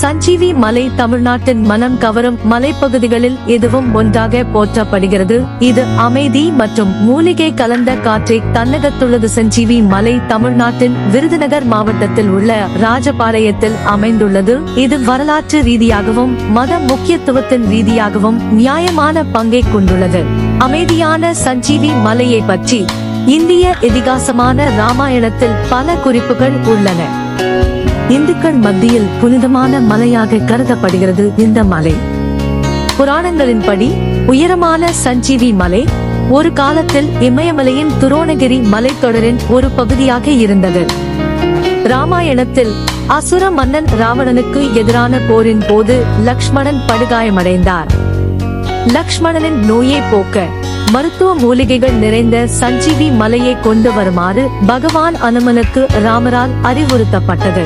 சஞ்சீவி மலை தமிழ்நாட்டின் மனம் கவரும் மலைப்பகுதிகளில் இதுவும் ஒன்றாக போற்றப்படுகிறது. இது அமைதி மற்றும் மூலிகை கலந்த காற்றை தன்னகத்துள்ளது. சஞ்சீவி மலை தமிழ்நாட்டின் விருதுநகர் மாவட்டத்தில் உள்ள ராஜபாளையத்தில் அமைந்துள்ளது. இது வரலாற்று ரீதியாகவும் மத முக்கியத்துவத்தின் ரீதியாகவும் நியாயமான பங்கை கொண்டுள்ளது. அமைதியான சஞ்சீவி மலையை பற்றி இந்திய இதிகாசமான ராமாயணத்தில் பல குறிப்புகள் உள்ளன. இந்துக்கள் மத்தியில் புனிதமான மலையாக கருதப்படுகிறது இந்த மலை. புராணங்களின்படி உயரமான சஞ்சீவி மலை ஒரு காலத்தில் இமயமலையின் துரோணகிரி மலைத்தொடரின் ஒரு பகுதியாக இருந்தது. ராமாயணத்தில் அசுர மன்னன் ராவணனுக்கு எதிரான போரின் போது லக்ஷ்மணன் படுகாயமடைந்தார். லக்ஷ்மணனின் நோயை போக்க மருத்துவ மூலிகைகள் நிறைந்த சஞ்சீவி மலையை கொண்டு வருமாறு பகவான் அனுமனுக்கு ராமரால் அறிவுறுத்தப்பட்டது.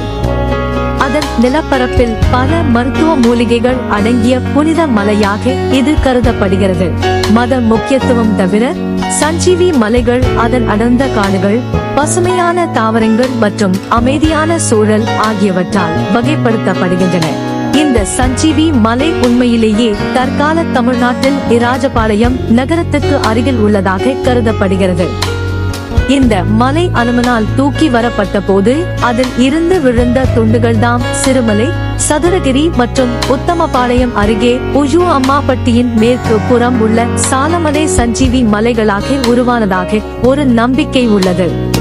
அதன் நிலப்பரப்பில் பல மருத்துவ மூலிகைகள் அடங்கிய புனித மலையாக இது கருதப்படுகிறது. மத முக்கியத்துவம் தவிர சஞ்சீவி மலைகள் அதன் அடர்ந்த காடுகள் பசுமையான தாவரங்கள் மற்றும் அமைதியான சூழல் ஆகியவற்றால் வகைப்படுத்தப்படுகின்றன. இந்த சஞ்சீவி மலை உண்மையிலேயே தற்கால தமிழ்நாட்டில் இராஜபாளையம் நகரத்துக்கு அருகில் உள்ளதாக கருதப்படுகிறது. இந்த மலை அனுமனால் தூக்கி வரப்பட்ட போது அதில் இருந்து விழுந்த துண்டுகள்தாம் சிறுமலை சதுரகிரி மற்றும் உத்தமபாளையம் அருகே உஜு அம்மாப்பட்டியின் மேற்கு புறம் உள்ள சாலமலை சஞ்சீவி மலைகளாக உருவானதாக ஒரு நம்பிக்கை உள்ளது.